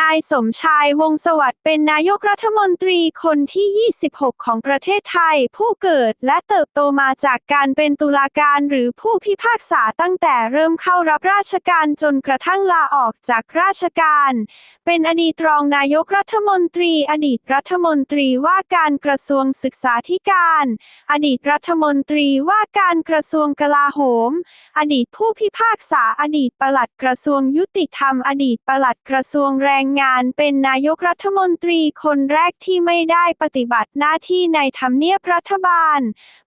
นายสมชายวงสวัสดิ์เป็นนายกรัฐมนตรีคนที่ 26 ของประเทศไทย ผู้เกิดและเติบโตมาจากการเป็นตุลาการหรือผู้พิพากษาตั้งแต่เริ่มเข้ารับราชการจนกระทั่งลาออกจากราชการ เป็นอดีตรองนายกรัฐมนตรี อดีตรัฐมนตรีว่าการกระทรวงศึกษาธิการ อดีตรัฐมนตรีว่าการกระทรวงกลาโหม อดีตผู้พิพากษา อดีตปลัดกระทรวงยุติธรรม อดีตปลัดกระทรวงแรงงานเป็นนายกรัฐมนตรีคนแรกที่ไม่ได้ปฏิบัติหน้าที่ในทำเนียบรัฐบาล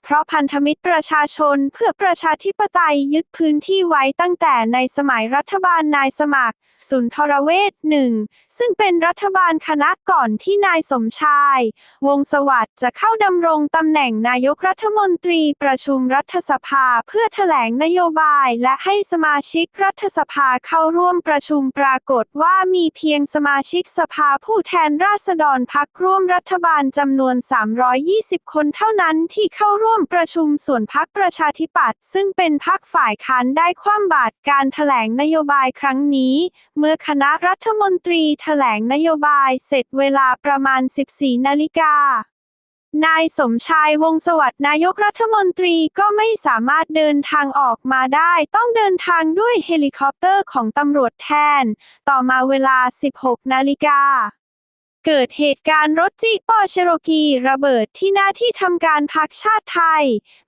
เพราะพันธมิตรประชาชนเพื่อประชาธิปไตยยึดพื้นที่ไว้ตั้งแต่ในสมัยรัฐบาลนายสมัคร สุนทรเวชหนึ่งซึ่งเป็นรัฐบาลคณะก่อนที่นายสมชาย วงสวัสดิ์จะเข้าดำรงตำแหน่งนายกรัฐมนตรีประชุมรัฐสภาเพื่อแถลงนโยบายและให้สมาชิกรัฐสภาเข้าร่วมประชุมปรากฏว่ามีเพียงสมาชิกสภาผู้แทนราษฎรพักร่วมรัฐบาลจำนวน 320 คนเท่านั้นที่เข้าร่วมประชุมส่วนพักประชาธิปัตย์ซึ่งเป็นพักฝ่ายค้านได้คว่ำบาตรการแถลงนโยบายครั้งนี้ เมื่อคณะรัฐมนตรีแถลงนโยบายเสร็จเวลาประมาณ 14 นาฬิกา นายสมชายวงศสวัสดิ์นายกรัฐมนตรีก็ไม่สามารถเดินทางออกมาได้ ต้องเดินทางด้วยเฮลิคอปเตอร์ของตำรวจแทน ต่อมาเวลา 16 นาฬิกา เกิดเหตุการณ์รถจีปอเชโรกีระเบิดที่หน้าที่ทำการพักชาติไทย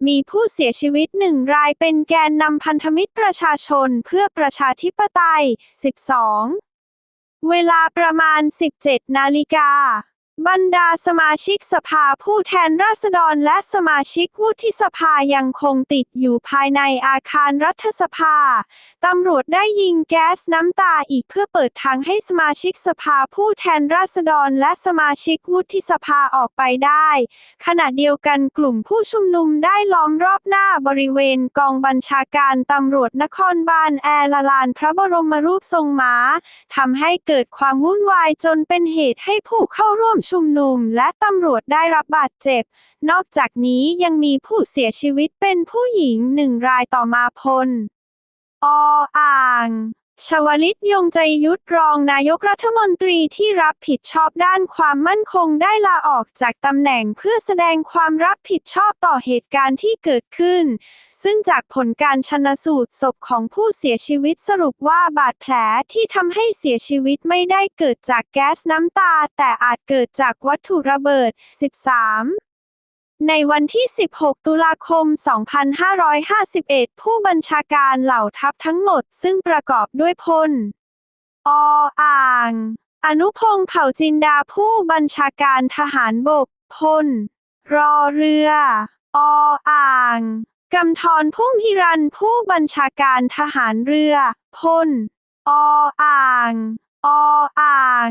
มีผู้เสียชีวิตหนึ่งรายเป็นแกนนำพันธมิตรประชาชนเพื่อประชาธิปไตย 12 เวลาประมาณ 17 นาฬิกา บรรดาสมาชิกสภาผู้แทนราษฎรและสมาชิกวุฒิสภายังคงติดอยู่ภายในอาคารรัฐสภา ตำรวจได้ยิงแก๊สน้ำตาอีกเพื่อเปิดทางให้สมาชิกสภาผู้แทนราษฎรและสมาชิกวุฒิสภาออกไปได้ ขณะเดียวกันกลุ่มผู้ชุมนุมได้ล้อมรอบหน้าบริเวณกองบัญชาการตำรวจนครบาลแอร์ลลานพระบรมรูปทรงม้าทำให้เกิดความวุ่นวายจนเป็นเหตุให้ผู้เข้าร่วมชุมนุมและตำรวจได้รับบาดเจ็บ นอกจากนี้ยังมีผู้เสียชีวิตเป็นผู้หญิงหนึ่งรายต่อมาพล ออ่าง ชวลิตยงใจยุทธรองนายกรัฐมนตรีที่รับผิดชอบด้านความมั่นคงได้ลาออกจากตำแหน่งเพื่อแสดงความรับผิดชอบต่อเหตุการณ์ที่เกิดขึ้น ซึ่งจากผลการชนสูตรศพของผู้เสียชีวิตสรุปว่าบาดแผลที่ทำให้เสียชีวิตไม่ได้เกิดจากแก๊สน้ำตา แต่อาจเกิดจากวัตถุระเบิด 13 ในวันที่ 16 ตุลาคม 2551 ผู้บัญชาการเหล่าทัพทั้งหมดซึ่งประกอบด้วยพล ออ่าง อนุพงษ์เผ่าจินดาผู้บัญชาการทหารบก พล รอเรือ ออ่างกำธรพุ่มพิรันผู้บัญชาการทหารเรือ พล ออ่าง ออ่าง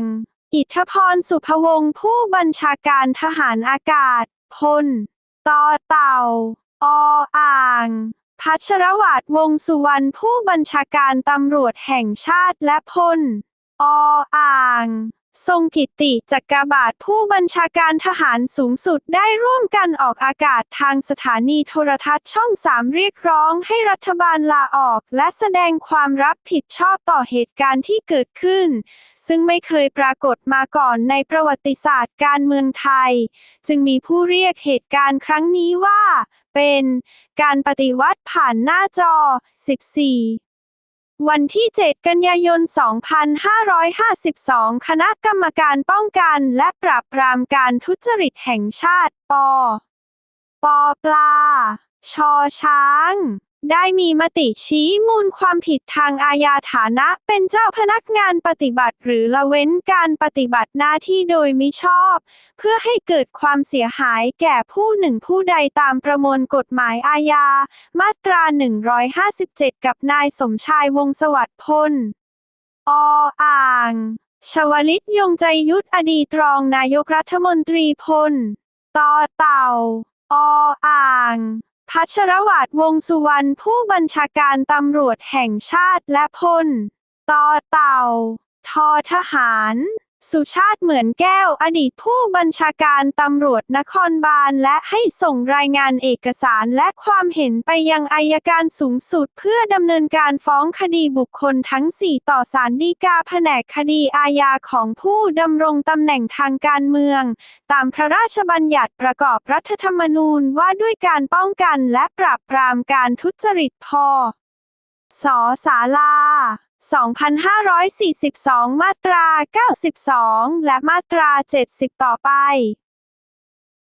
อิทธพรสุภวงศ์ผู้บัญชาการทหารอากาศ พลต่อเต่า ออ่าง พัชรวัตรวงสุวรรณผู้บัญชาการตำรวจแห่งชาติและพลออ่าง ทรงกิตติจักรบาทผู้บัญชาการทหารสูงสุดได้ร่วมกันออกอากาศทางสถานีโทรทัศน์ช่องสามเรียกร้องให้รัฐบาลลาออก และแสดงความรับผิดชอบต่อเหตุการณ์ที่เกิดขึ้น ซึ่งไม่เคยปรากฏมาก่อนในประวัติศาสตร์การเมืองไทย จึงมีผู้เรียกเหตุการณ์ครั้งนี้ว่า เป็น การปฏิวัติผ่านหน้าจอ 14 วันที่ 7 กันยายน 2552 คณะกรรมการป้องกันและปราบปรามการทุจริตแห่งชาติ ป ปปลา ชอช้าง ได้มีมติชี้มูลความผิดทางอาญาฐานะเป็นเจ้าพนักงานปฏิบัติหรือละเว้นการปฏิบัติหน้าที่โดยมิชอบ เพื่อให้เกิดความเสียหายแก่ผู้หนึ่งผู้ใดตามประมวลกฎหมายอาญา มาตรา 157 กับนายสมชายวงสวัสดิ์พล ออ่าง ชวลิตยงใจยุทธอดีตรองนายกรัฐมนตรีพล ต่อเต่า ออ่าง พัชรวัตรวงสุวรรณผู้บัญชาการตำรวจแห่งชาติและพล ต่อเต่า ทอทหาร สุชาติเหมือนแก้วอดีตผู้บัญชาการตำรวจนครบาลและให้ส่งรายงานเอกสารและความเห็นไปยังอายการสูงสุด เพื่อดำเนินการฟ้องคดีบุคคลทั้ง 4 ต่อศาลฎีกาแผนกคดีอาญาของผู้ดำรงตำแหน่งทางการเมือง ตามพระราชบัญญัติประกอบรัฐธรรมนูญว่าด้วยการป้องกันและปราบปรามการทุจริตพอสอสาลา 2542 มาตรา 92 และมาตรา 70 ต่อไป